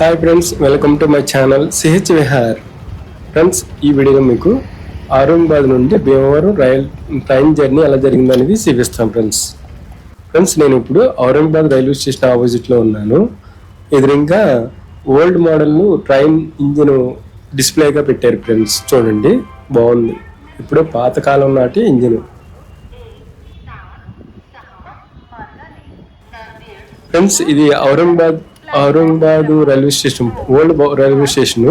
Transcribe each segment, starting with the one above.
Hi friends welcome to my channel CH Vihar friends ఈ వీడియోలో మీకు ఔరంగాబాద్ నుండి భీమవరం రైల్ ట్రైన్ జర్నీ ఎలా జరిగిందనేది చూపిస్తాం ఫ్రెండ్స్ ఫ్రెండ్స్ నేను ఇప్పుడు ఔరంగాబాద్ రైల్వే స్టేషన్ ఆపోజిట్లో ఉన్నాను. ఎదురుగా ఓల్డ్ మోడల్ను ట్రైన్ ఇంజిన్ డిస్ప్లేగా పెట్టారు ఫ్రెండ్స్ చూడండి బాగుంది. ఇప్పుడు పాతకాలం నాటి ఇంజిన్. ఫ్రెండ్స్ ఇది Aurangabad Aurangabad railway station old railway station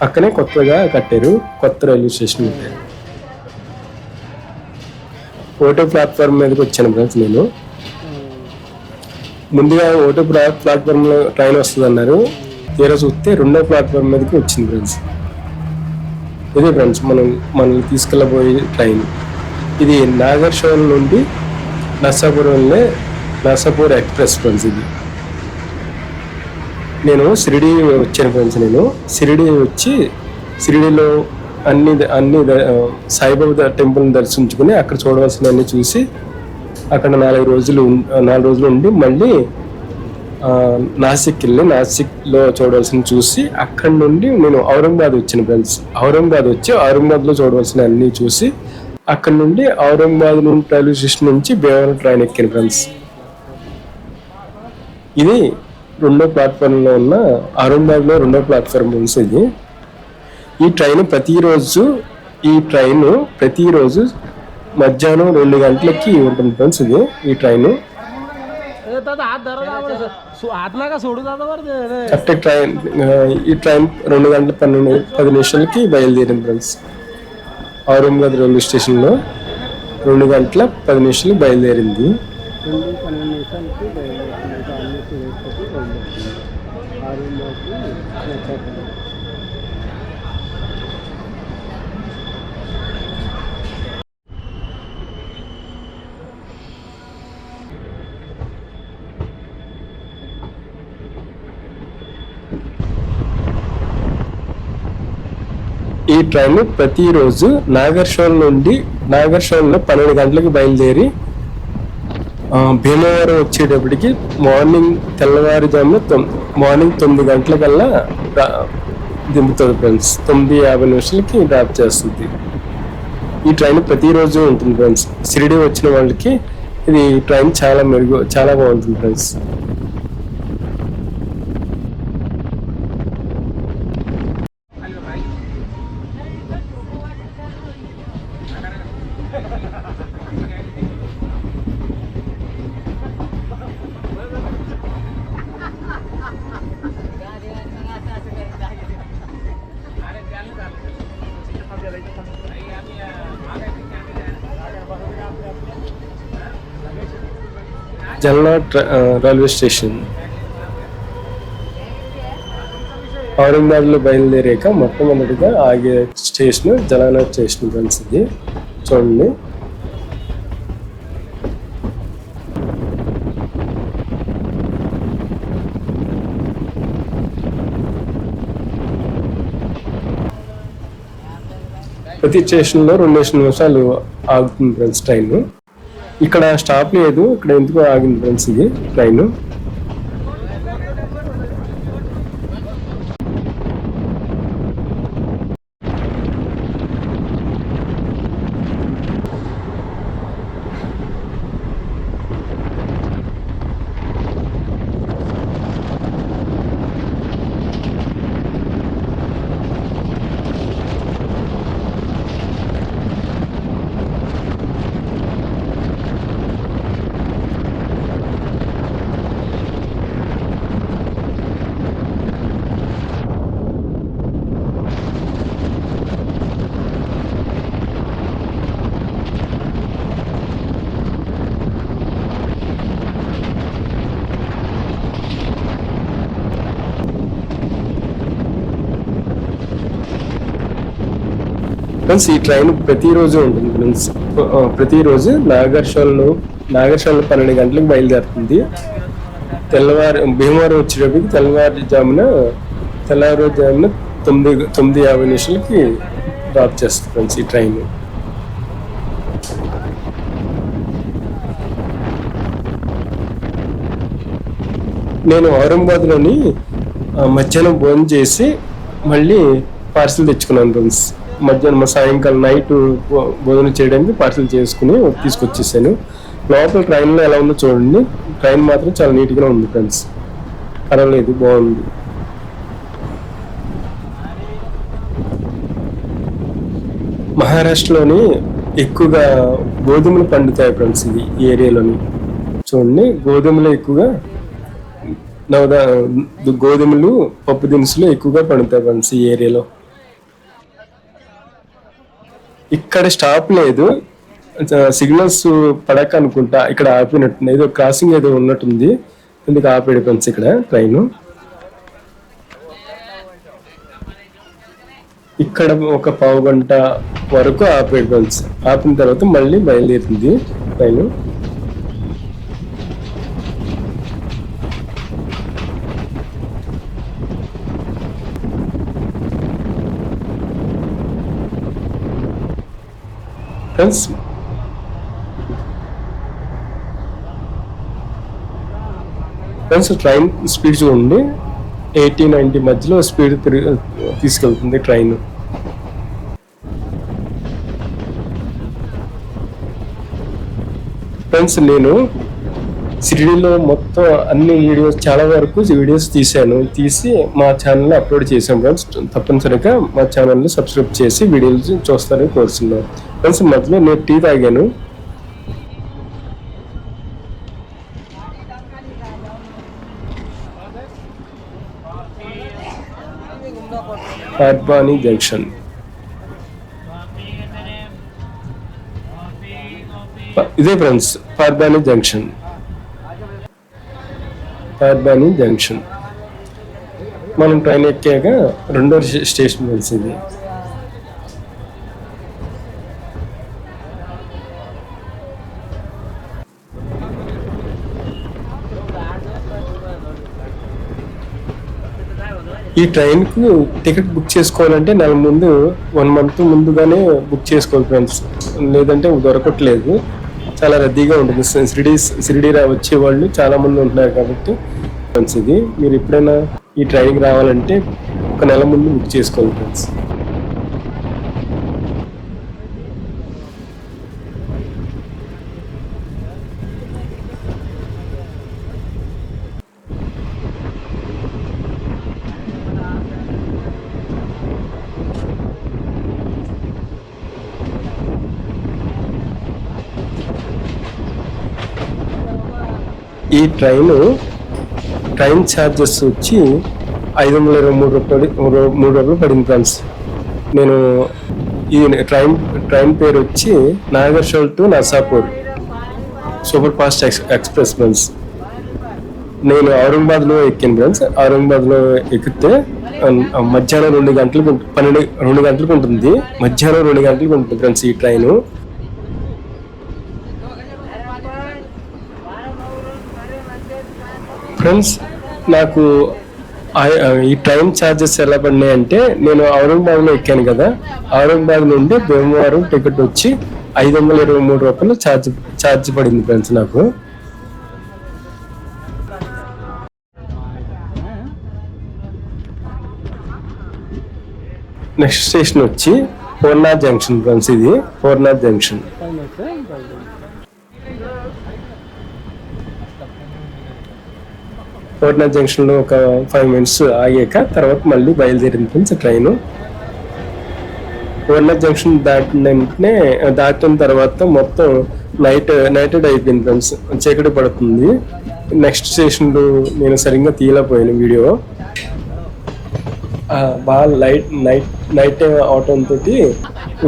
పక్కనే కొత్తగా కట్టారు కొత్త రైల్వే స్టేషన్ ఓటో ప్లాట్ఫామ్ మీదకి వచ్చాను ఫ్రెండ్స్ నేను. ముందుగా ఓటో ప్లా- ప్లాట్ఫామ్లో ట్రైన్ వస్తుంది అన్నారు తీరా చూస్తే రెండో ప్లాట్ఫామ్ మీదకి వచ్చింది ఫ్రెండ్స్ ఇదే ఫ్రెండ్స్ మనం మనల్ని తీసుకెళ్ళబోయే ట్రైన్ ఇది నాగర్షోల్ నుండి నర్సాపురం వెళ్ళే నర్సాపూర్ ఎక్స్ప్రెస్ ఫ్రెండ్స్ ఇది. నేను షిరిడి వచ్చాను ఫ్రెండ్స్ నేను. షిరిడి వచ్చి షిరిడిలో అన్ని ద- అన్ని ద- సాయిబాబా టెంపుల్ని దర్శించుకుని అక్కడ చూడవలసినవన్నీ చూసి అక్కడ నాలుగు రోజులు నాలుగు రోజులు ఉండి మళ్ళీ నాసిక్ వెళ్ళి నాసిక్లో చూడవలసిన చూసి అక్కడ నుండి నేను ఔరంగాబాద్ వచ్చిన ఫ్రెండ్స్. ఔరంగాబాద్ వచ్చి ఔరంగాబాద్లో చూడవలసిన అన్నీ చూసి అక్కడ నుండి ఔరంగాబాద్ నుండి రైల్వే స్టేషన్ నుంచి భీమవరం ట్రైన్ ఎక్కాను ఫ్రెండ్స్. ఇది రెండో ప్లాట్ఫామ్లో ఉన్న అరుణ్బాగ్లో రెండో ప్లాట్ఫామ్ ఉంచేది ఈ ట్రైన్ ప్రతిరోజు ఈ ట్రైన్ ప్రతిరోజు మధ్యాహ్నం రెండు గంటలకి ఉంటుంది ఫ్రెండ్స్ ఇది ఈ ట్రైన్. కరెక్ట్ ట్రైన్ ఈ ట్రైన్ రెండు గంటల పన్నెండు పది నిమిషాలకి బయలుదేరింది ఫ్రెండ్స్. ఔరంగాబాద్ రైల్వే స్టేషన్లో రెండు గంటల పది నిమిషాలకి బయలుదేరింది. రెండు పన్నెండు నిమిషాలకి బయలుదేరుతుంది. ఇంకా అన్ని చూసేసరికి బయలుదేరుతుంది. ఆరున్నరకి నచ్చాక. ఈ ట్రైన్ ప్రతిరోజు నాగర్షోల్ నుండి నాగర్షోల్లో పన్నెండు గంటలకు బయలుదేరి భీమవరం వచ్చేటప్పటికి మార్నింగ్ తెల్లవారుజామున తొమ్ మార్నింగ్ తొమ్మిది గంటలకల్లా దింపుతుంది ఫ్రెండ్స్ తొమ్మిది యాభై నిమిషాలకి డ్రాప్ చేస్తుంది. ఈ ట్రైన్ ప్రతిరోజు ఉంటుంది ఫ్రెండ్స్ షిరిడి వచ్చిన వాళ్ళకి ఇది ట్రైన్ చాలా మెరుగు చాలా బాగుంటుంది ఫ్రెండ్స్ రైల్వే స్టేషన్ ఔరంగాబాద్ బయలుదేరాక మొట్టమొదటిగా ఆగే స్టేషన్ జలానా స్టేషన్ ఫ్రెండ్స్ ఇది. చూడండి. ప్రతి స్టేషన్లో రెండు రెండు నిమిషాలు ఆగుతుంది ఫ్రెండ్స్ ట్రైన్ ఇక్కడ స్టాప్ లేదు. ఇక్కడ ఎందుకు ఆగింది ఫ్రెండ్స్ ఇది ట్రైన్ ఫ్రెండ్స్ ఈ ట్రైన్ ప్రతిరోజు ఉంటుంది. ఫ్రెండ్స్ ప్రతిరోజు నాగర్షాలను నాగర్షాల్లో పన్నెండు గంటలకు బయలుదేరుతుంది. తెల్లవారు భీమవరం వచ్చేటప్పటికి తెల్లవారుజామున తెల్లవారుజామున తొమ్మిది తొమ్మిది యాభై నిమిషాలకి డ్రాప్ చేస్తుంది ఫ్రెండ్స్ ఈ ట్రైన్ నేను ఔరంగాబాద్లోని మధ్యాహ్నం భోజనం చేసి మళ్ళీ పార్సిల్ తెచ్చుకున్నాను ఫ్రెండ్స్. మధ్యాహ్నం సాయంకాలం నైట్ భోజనం చేయడానికి పార్సల్ చేసుకుని తీసుకొచ్చేసాను. లోపల ట్రైన్లో ఎలా ఉందో చూడండి. ట్రైన్ మాత్రం చాలా నీట్గా ఉంది ఫ్రెండ్స్. పర్వాలేదు బాగుంది. మహారాష్ట్రలోని ఎక్కువగా గోధుమలు పండుతాయి ఫ్రెండ్స్ ఇది ఈ ఏరియాలోని. చూడండి గోధుమలు ఎక్కువగా నవదా గోధుమలు పప్పు దినుసులు ఎక్కువగా పండుతాయి ఫ్రెండ్స్ ఈ ఏరియాలో. ఇక్కడ స్టాప్ లేదు. సిగ్నల్స్ పడక అనుకుంటా ఇక్కడ ఆపినట్టుంది. ఏదో క్రాసింగ్ ఏదో ఉన్నట్టుంది. ఎందుకు ఆపాడు ఫ్రెండ్స్ ఇక్కడ ట్రైన్ ఇక్కడ ఒక పావు గంట వరకు ఆపాడు ఫ్రెండ్స్. ఆపిన తర్వాత మళ్ళీ బయలుదేరుతుంది train friends friends train speed చూడండి. ఎయిటీ నైంటీ మధ్యలో స్పీడ్ తీసుకెళ్తుంది ట్రైన్ ఫ్రెండ్స్ నేను సిరిడీలో మొత్తం అన్ని వీడియోస్ చాలా వరకు వీడియోస్ తీశాను. తీసి మా ఛానల్లో అప్లోడ్ చేశాను ఫ్రెండ్స్. తప్పనిసరిగా మా ఛానల్ని సబ్స్క్రైబ్ చేసి వీడియోలు చూస్తారని కోరుతున్నాను ఫ్రెండ్స్ మధ్యలో నేను టీ తాగాను. పర్బానీ జంక్షన్. ఇదే friends Parbhani junction. Parbhani junction. మనం ట్రైన్ ఎక్కాక రెండో స్టేషన్ ఫ్రెండ్స్ ఈ ట్రైన్కు టికెట్ బుక్ చేసుకోవాలంటే నెల ముందు వన్ మంత్ ముందుగానే బుక్ చేసుకోవాలి ఫ్రెండ్స్. లేదంటే దొరకట్లేదు. చాలా రద్దీగా ఉంటుంది. షిరిడి సిరిడి వచ్చే వాళ్ళు చాలా మంది ఉంటున్నారు కాబట్టి మంచిది. మీరు ఎప్పుడైనా ఈ ట్రైనింగ్ రావాలంటే ఒక నెల ముందు బుక్ చేసుకోవాలి ఫ్రెండ్స్. ఈ ట్రైన్ ట్రైన్ ఛార్జెస్ వచ్చి ఐదు వందల ఇరవై మూడు రూపాయలు మూడు రూపాయలు పడింది ఫ్రెండ్స్. నేను ఈ ట్రైన్ ట్రైన్ పేరు వచ్చి Nagarsol to Narsapur. Super fast ex express friends. నేను ఔరంగాబాద్లో ఎక్కాను ఫ్రెండ్స్. ఔరంగాబాద్లో ఎక్కితే మధ్యాహ్నం రెండు గంటలకు పన్నెండు రెండు గంటలకు ఉంటుంది. మధ్యాహ్నం రెండు గంటలకు ఉంటుంది ఫ్రెండ్స్ ఈ ట్రైను. ఫ్రెండ్స్ నాకు ఈ ట్రైన్ ఛార్జెస్ ఎలా పడినాయి అంటే నేను ఔరంగాబాద్లో ఎక్కాను కదా ఔరంగాబాద్ నుండి భీమవరం టికెట్ వచ్చి ఐదు వందల ఇరవై మూడు రూపాయలు ఛార్జ్ ఛార్జ్ పడింది ఫ్రెండ్స్ నాకు. నెక్స్ట్ స్టేషన్ వచ్చి పూర్ణాథ్ జంక్షన్ ఫ్రెండ్స్ ఇది పూర్ణాథ్ జంక్షన్ కోటినాథ్ జంక్షన్లో ఒక ఫైవ్ మినిట్స్ ఆగాక తర్వాత మళ్ళీ బయలుదేరింది ఫ్రెండ్స్ ట్రైన్. ఓట్నర్ జంక్షన్ దాటిన వెంటనే దాటిన తర్వాత మొత్తం నైట్ నైటెడ్ అయిపోయింది ఫ్రెండ్స్. చీకటి పడుతుంది. నెక్స్ట్ స్టేషన్లో నేను సరిగ్గా తీయలేకపోయాను వీడియో. బాగా లైట్ నైట్ నైట్ టైం అవటం తోటి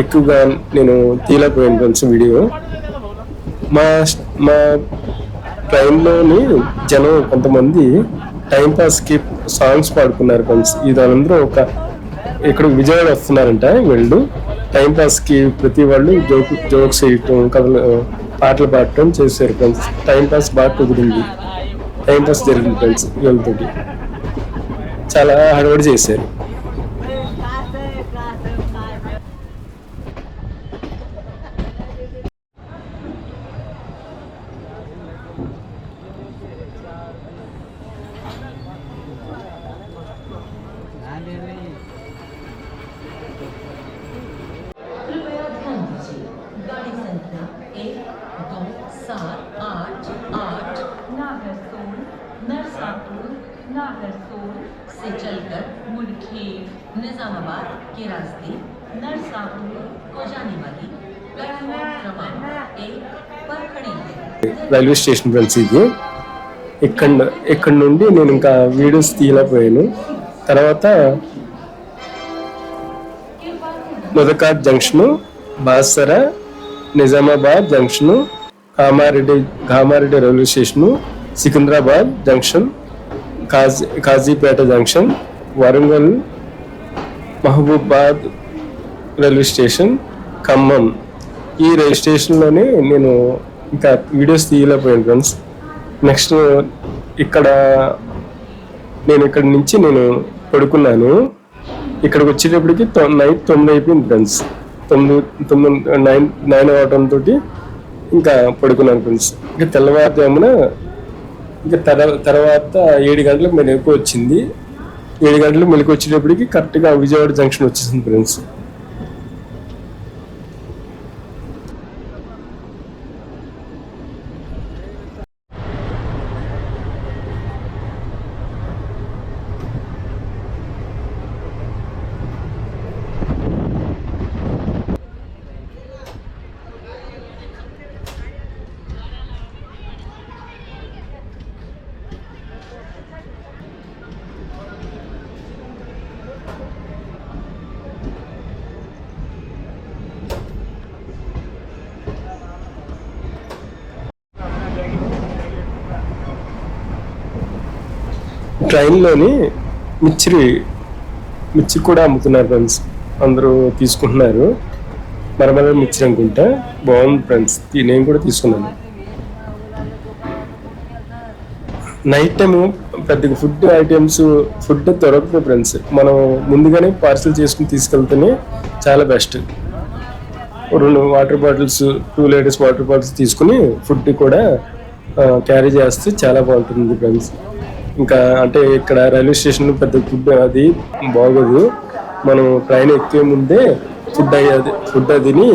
ఎక్కువగా నేను తీయలేకపోయాను ఫ్రెండ్స్ వీడియో. మా మా ట్రైన్లోని జనం కొంతమంది టైం పాస్కి సాంగ్స్ పాడుకున్నారు ఫ్రెండ్స్. ఇది ఒక ఇక్కడ విజయవాడ వస్తున్నారంట వీళ్ళు. టైం పాస్కి ప్రతి వాళ్ళు జోక్ జోక్స్ వేయటం కథలు పాటలు పాడటం చేశారు ఫ్రెండ్స్. టైం పాస్ బాగా కుదిరింది. టైం పాస్ జరిగింది ఫ్రెండ్స్ వీళ్ళతోటి. చాలా హడవడి చేశారు. రైల్వే స్టేషన్ ఫ్రెండ్స్ ఇది. ఇక్కడ ఇక్కడ నుండి నేను ఇంకా వీడియోస్ తీయలేకపోయాను. తర్వాత Mudkhed junction Basar Nizamabad junction Kamareddy Kamareddy railway station Secunderabad junction Kazi Kazipet junction Warangal Mahabubabad railway station Khammam. ఈ రైల్వే స్టేషన్లోనే నేను ఇంకా వీడియోస్ తీయలేకపోయాను ఫ్రెండ్స్. నెక్స్ట్ ఇక్కడ నేను ఇక్కడ నుంచి నేను పడుకున్నాను. ఇక్కడికి వచ్చేటప్పటికి నైట్ తొమ్మిది అయిపోయింది ఫ్రెండ్స్. తొమ్మిది తొమ్మిది నైన్ నైన్ అవటంతో ఇంకా పడుకున్నాను ఫ్రెండ్స్. ఇంకా తెల్లవారుజామున ఇంకా తర తర్వాత ఏడు గంటలకు మెలకు వచ్చింది. ఏడు గంటలకు మెలకు వచ్చేటప్పటికి కరెక్ట్గా విజయవాడ జంక్షన్ వచ్చేసింది ఫ్రెండ్స్. ట్రైన్లోని మిచ్చిరి మిర్చి కూడా అమ్ముతున్నారు ఫ్రెండ్స్. అందరూ తీసుకుంటున్నారు. మరమర మిర్చి అనుకుంటా. బాగుంది ఫ్రెండ్స్. నేను కూడా తీసుకున్నాను. నైట్ టైము పెద్దగా ఫుడ్ ఐటమ్స్ ఫుడ్ దొరకదు ఫ్రెండ్స్. మనం ముందుగానే పార్సిల్ చేసుకుని తీసుకెళ్తేనే చాలా బెస్ట్. రెండు water bottles two litres water bottles తీసుకుని ఫుడ్ కూడా క్యారీ చేస్తే చాలా బాగుంటుంది ఫ్రెండ్స్. ఇంకా అంటే ఇక్కడ రైల్వే స్టేషన్ పెద్ద ఫుడ్ అది బాగోదు. మనం ట్రైన్ ఎక్కే ముందే ఫుడ్ అయ్యేది ఫుడ్ అదిని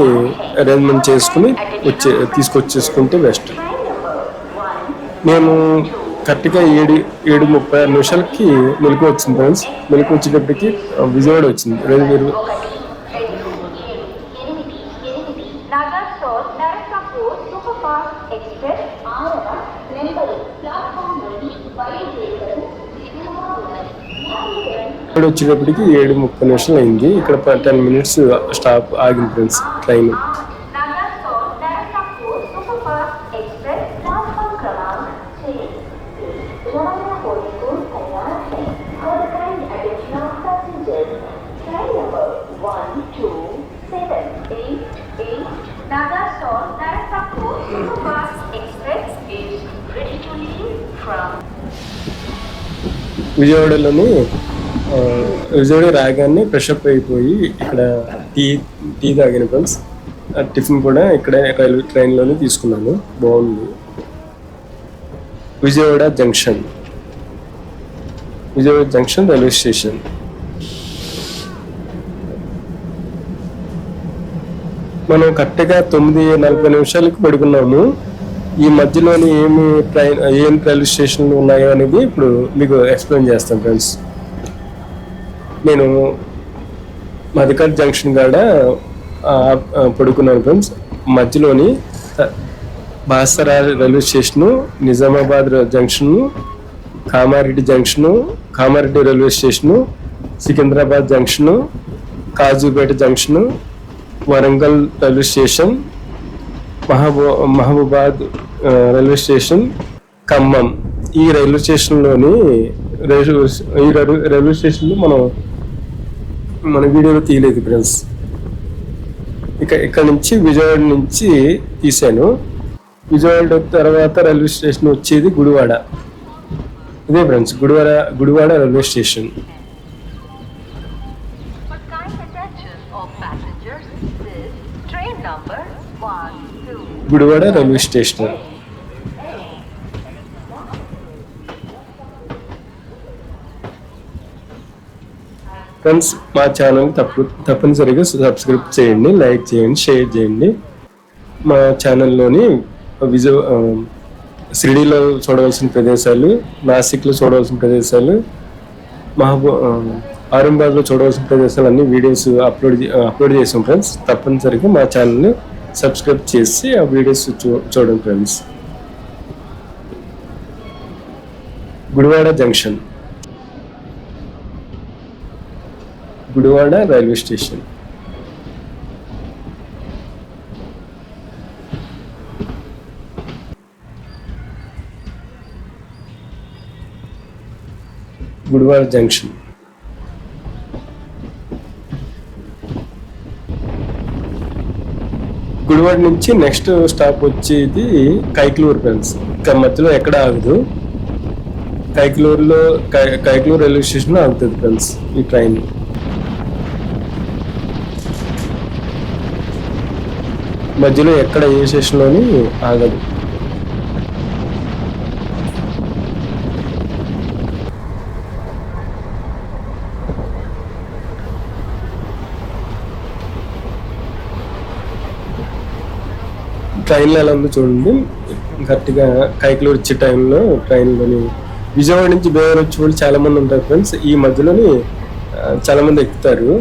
అరేంజ్మెంట్ చేసుకుని వచ్చే తీసుకొచ్చేసుకుంటే బెస్ట్ నేను కరెక్ట్గా ఏడు ఏడు ముప్పై ఆరు నిమిషాలకి మెలకు వచ్చింది ఫ్రెండ్స్. మెలకు వచ్చేటప్పటికి విజయవాడ వచ్చింది railway Nagarsol Narasapur super fast express ఆరవ నెంబరు ప్లాట్ఫామ్ నుండి బయలుదేరుటకు సిద్ధంగా ఉన్నది ఇక్కడ వచ్చేటప్పటికి ఏడు ముప్పై నిమిషాలు అయింది. ఇక్కడ టెన్ మినిట్స్ స్టాప్ ఆగింది ఫ్రెండ్స్ ట్రైన్. విజయవాడలోని విజయవాడ రాగానే ఫ్రెష్అప్ అయిపోయి ఇక్కడ టీ టీ తాగిన ఫ్రెండ్స్ ఆ టిఫిన్ కూడా ఇక్కడే రైల్వే ట్రైన్లోనే తీసుకున్నాను. బాగుంది. Vijayawada junction. Vijayawada junction railway station. మనం కరెక్ట్గా తొమ్మిది నలభై నిమిషాలకి పడుకున్నాము. ఈ మధ్యలోని ఏమి ట్రైన్ ఏం రైల్వే స్టేషన్లు ఉన్నాయో అనేది ఇప్పుడు మీకు ఎక్స్ప్లెయిన్ చేస్తాం ఫ్రెండ్స్. నేను మధుకర్ జంక్షన్ కాడ పడుకున్నాను friends. మధ్యలోని Basara railway station Nizamabad junction Kamareddy junction Kamareddy railway station Secunderabad junction Kazipet junction Warangal railway station Mahabu Mahabubabad railway station Khammam. ఈ రైల్వే స్టేషన్లోని రైల్వే ఈ రైల్వే స్టేషన్లో మనం మన వీడియోలో తీయలేదు ఫ్రెండ్స్. ఇక ఇక్కడ నుంచి విజయవాడ నుంచి తీశాను. విజయవాడ తర్వాత రైల్వే స్టేషన్ వచ్చేది గుడివాడ. ఇదే friends Gudivada Gudivada railway station. Gudivada railway station. Friends మా ఛానల్ తప్పు తప్పనిసరిగా సబ్స్క్రైబ్ చేయండి లైక్ చేయండి షేర్ చేయండి. మా ఛానల్లోని విజయ షిరిడీలో చూడవలసిన ప్రదేశాలు నాసిక్లో చూడవలసిన ప్రదేశాలు మహబూ ఆరంబాద్లో చూడవలసిన ప్రదేశాలు అన్ని వీడియోస్ అప్లోడ్ అప్లోడ్ చేసాం ఫ్రెండ్స్. తప్పనిసరిగా మా ఛానల్ని సబ్స్క్రైబ్ చేసి ఆ వీడియోస్ చూ చూడండి friends. Gudivada junction. Gudivada railway station. Gudivada junction. Gudivada నుంచి నెక్స్ట్ స్టాప్ వచ్చేది కైక్లూరు ఫ్రెండ్స్. ఇంకా మధ్యలో ఎక్కడ ఆగదు. కైక్లూరులో కై కైక్లూరు రైల్వే స్టేషన్లో ఆగుతుంది ఫ్రెండ్స్ ఈ ట్రైన్. మధ్యలో ఎక్కడ ఏ స్టేషన్లోని ఆగదు. ట్రైన్లో ఎలా ఉందో చూడండి. కరెక్ట్గా కైకలూరు వచ్చే టైంలో ట్రైన్లోని విజయవాడ నుంచి బేవర్ వచ్చి వాళ్ళు చాలామంది ఉంటారు ఫ్రెండ్స్. ఈ మధ్యలోని చాలామంది ఎక్కుతారు.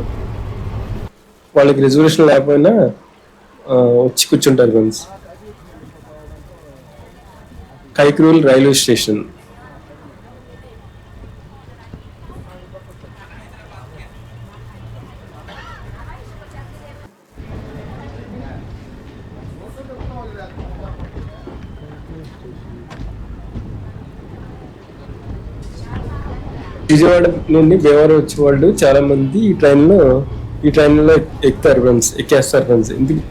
వాళ్ళకి రిజర్వేషన్ లేకపోయినా వచ్చి కూర్చుంటారు friends. Kaikalur railway station. Vijayawada నుండి భీమవరం వచ్చే వాళ్ళు చాలా మంది ఈ ట్రైన్లో ఈ ట్రైన్లో ఎక్కుతారు ఫ్రెండ్స్ ఎక్కేస్తారు ఫ్రెండ్స్. ఎందుకు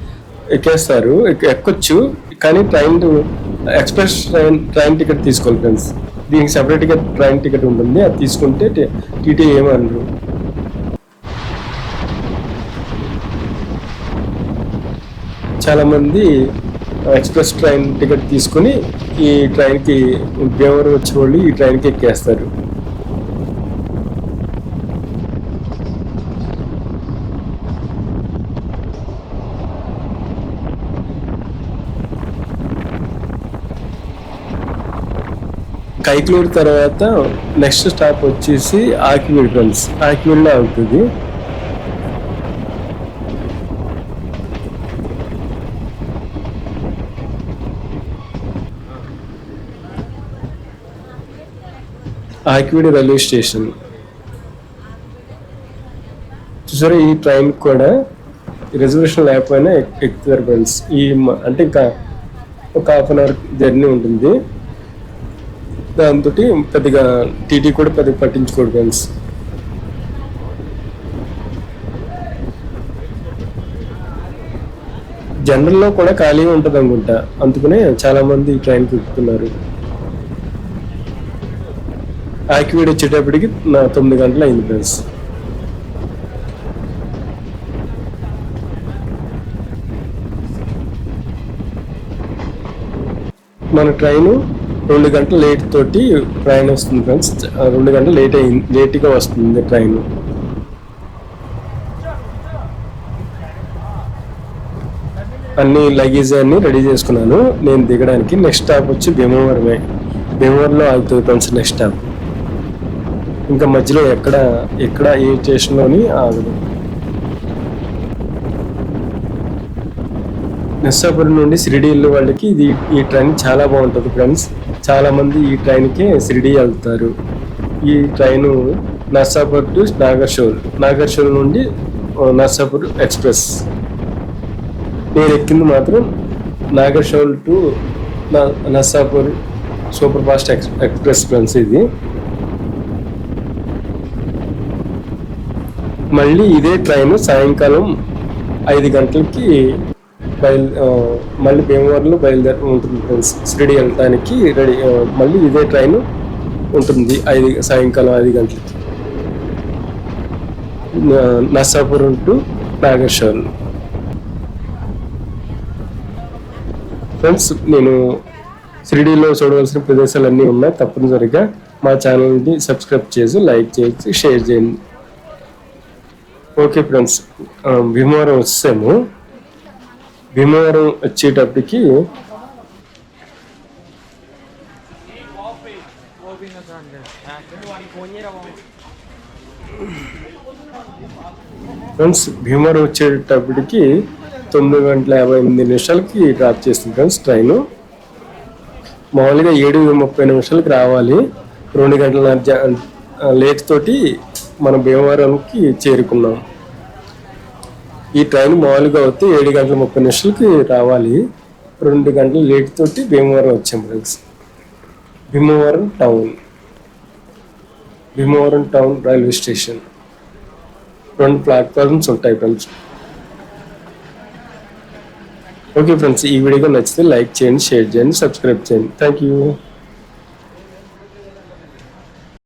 ఎక్కేస్తారు. ఎక్క- ఎక్కొచ్చు. కానీ train express train train ticket తీసుకోవాలి ఫ్రెండ్స్. దీనికి సెపరేట్గా ట్రైన్ టికెట్ ఉంటుంది. అది తీసుకుంటే టీటీ ఏమనరు. చాలామంది ఎక్స్ప్రెస్ ట్రైన్ టికెట్ తీసుకుని ఈ ట్రైన్కి భీమవరం వచ్చే వాళ్ళు ఈ ట్రైన్కి ఎక్కేస్తారు. కైక్లూరు తర్వాత నెక్స్ట్ స్టాప్ వచ్చేసి ఆకివీడు ఫ్రెండ్స్ ఆకివీడులో అవుతుంది. Akividu railway station. చూసారా ఈ ట్రైన్ కూడా రిజర్వేషన్ లేకపోయినా ఎక్కుతారు ఫ్రెండ్స్. ఈ అంటే ఇంకా ఒక హాఫ్ అన్ అవర్ జర్నీ ఉంటుంది. దాంతో పెద్దగా టీటీ కూడా పెద్దగా పట్టించుకోడు ఫ్రెండ్స్. జనరల్లో కూడా ఖాళీ ఉంటుంది అనుకుంటా. అందుకనే చాలా మంది ఈ ట్రైన్కి ఎక్కుతున్నారు వచ్చేటప్పటికి నా తొమ్మిది గంటలు అయింది ఫ్రెండ్స్. మన ట్రైను రెండు గంటల లేట్ తోటి ట్రైన్ వస్తుంది ఫ్రెండ్స్ రెండు గంటలు లేట్ అయింది లేట్గా వస్తుంది ట్రైన్ అన్ని లగేజ్ అన్ని రెడీ చేసుకున్నాను. నేను దిగడానికి నెక్స్ట్ స్టాప్ వచ్చి భీమవరమే. భీమవరంలో ఆగుతుంది ఫ్రెండ్స్ నెక్స్ట్ స్టాప్ ఇంకా మధ్యలో ఎక్కడ ఎక్కడ ఏ స్టేషన్లోని ఆగదు. నర్సాపురం నుండి షిరిడి వెళ్ళే వాళ్ళకి ఇది ఈ ట్రైన్ చాలా బాగుంటుంది ఫ్రెండ్స్. చాలామంది ఈ ట్రైన్కే షిరిడి వెళ్తారు. ఈ ట్రైను నర్సాపూర్ టు నాగర్షోల్ నాగర్షోల్ నుండి నర్సాపూర్ ఎక్స్ప్రెస్. నేను ఎక్కింది మాత్రం Nagarsol to Narsapur super fast ex express friends ఇది. మళ్ళీ ఇదే ట్రైన్ సాయంకాలం ఐదు గంటలకి బయలు మళ్ళీ భీమవరంలో బయలుదేరి ఉంటుంది ఫ్రెండ్స్. షిరిడి వెళ్ళటానికి రెడీ మళ్ళీ ఇదే ట్రైన్ ఉంటుంది ఐదు సాయంకాలం ఐదు గంటలకి. నర్సాపురం టు నాగేశ్వరం. ఫ్రెండ్స్ నేను షిరిడీలో చూడవలసిన ప్రదేశాలు అన్నీ ఉన్నాయి. తప్పనిసరిగా మా ఛానల్ని సబ్స్క్రైబ్ చేసి లైక్ చేసి షేర్ చేయండి. ఓకే ఫ్రెండ్స్ భీమవరం వచ్చాము భీమవరం వచ్చేటప్పటికి ఫ్రెండ్స్ భీమవరం వచ్చేటప్పటికి తొమ్మిది గంటల యాభై ఎనిమిది నిమిషాలకి డ్రాప్ చేస్తుంది ఫ్రెండ్స్ ట్రైన్. మామూలుగా ఏడు ముప్పై నిమిషాలకి రావాలి. రెండు గంటల లేట్ తోటి మనం భీమవరంకి చేరుకున్నాం. ఈ ట్రైన్ మామూలుగా వస్తే ఏడు గంటల ముప్పై నిమిషాలకి రావాలి. రెండు గంటల లేట్ తోటి భీమవరం వచ్చాం friends. Bhimavaram town. Bhimavaram town railway station. రెండు ప్లాట్ఫామ్స్ ఉంటాయి ఫ్రెండ్స్. ఓకే ఫ్రెండ్స్ ఈ వీడియో నచ్చితే లైక్ చేయండి షేర్ చేయండి సబ్స్క్రైబ్ చేయండి. Thank you